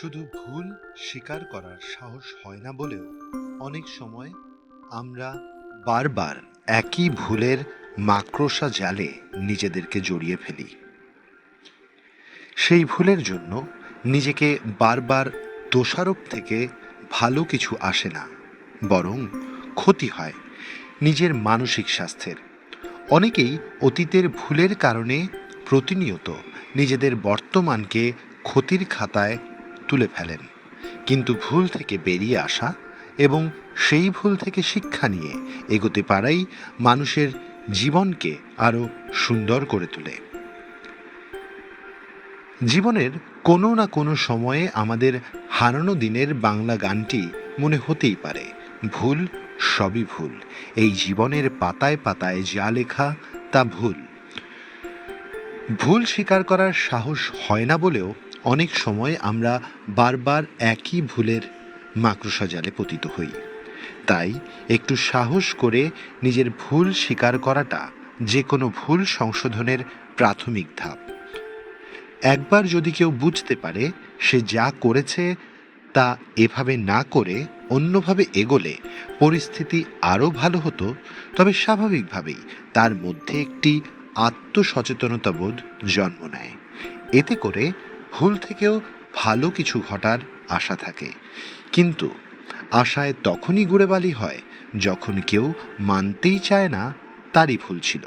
শুধু ভুল স্বীকার করার সাহস হয় না বলেও অনেক সময় আমরা বারবার একই ভুলের মাকড়সা জালে নিজেদেরকে জড়িয়ে ফেলি। সেই ভুলের জন্য নিজেকে বারবার দোষারোপ থেকে ভালো কিছু আসে না, বরং ক্ষতি হয় নিজের মানসিক স্বাস্থ্যের। অনেকেই অতীতের ভুলের কারণে প্রতিনিয়ত নিজেদের বর্তমানকে ক্ষতির খাতায় তুলে ফেলেন। কিন্তু ভুল থেকে বেরিয়ে আসা এবং সেই ভুল থেকে শিক্ষা নিয়ে এগোতে পারাই মানুষের জীবনকে আরও সুন্দর করে তোলে। জীবনের কোনো না কোনো সময়ে আমাদের হারানো দিনের বাংলা গানটি মনে হতেই পারে, ভুল সবই ভুল। এই জীবনের পাতায় পাতায় যা লেখা, তা ভুল। ভুল স্বীকার করার সাহস হয় না বলেও অনেক সময় আমরা বারবার একই ভুলের মাকড়সা জালে পতিত হই। তাই একটু সাহস করে নিজের ভুল স্বীকার করাটা যে কোনো ভুল সংশোধনের প্রাথমিক ধাপ। একবার যদি কেউ বুঝতে পারে সে যা করেছে তা এভাবে না করে অন্যভাবে এগোলে পরিস্থিতি আরও ভালো হতো, তবে স্বাভাবিকভাবেই তার মধ্যে একটি আত্মসচেতনতা বোধ জন্ম নেয়। এতে করে ভুল থেকেও ভালো কিছু ঘটার আশা থাকে। কিন্তু আশায় তখনই গুড়েবালি হয় যখন কেউ মানতেই চায় না তারই ভুল ছিল।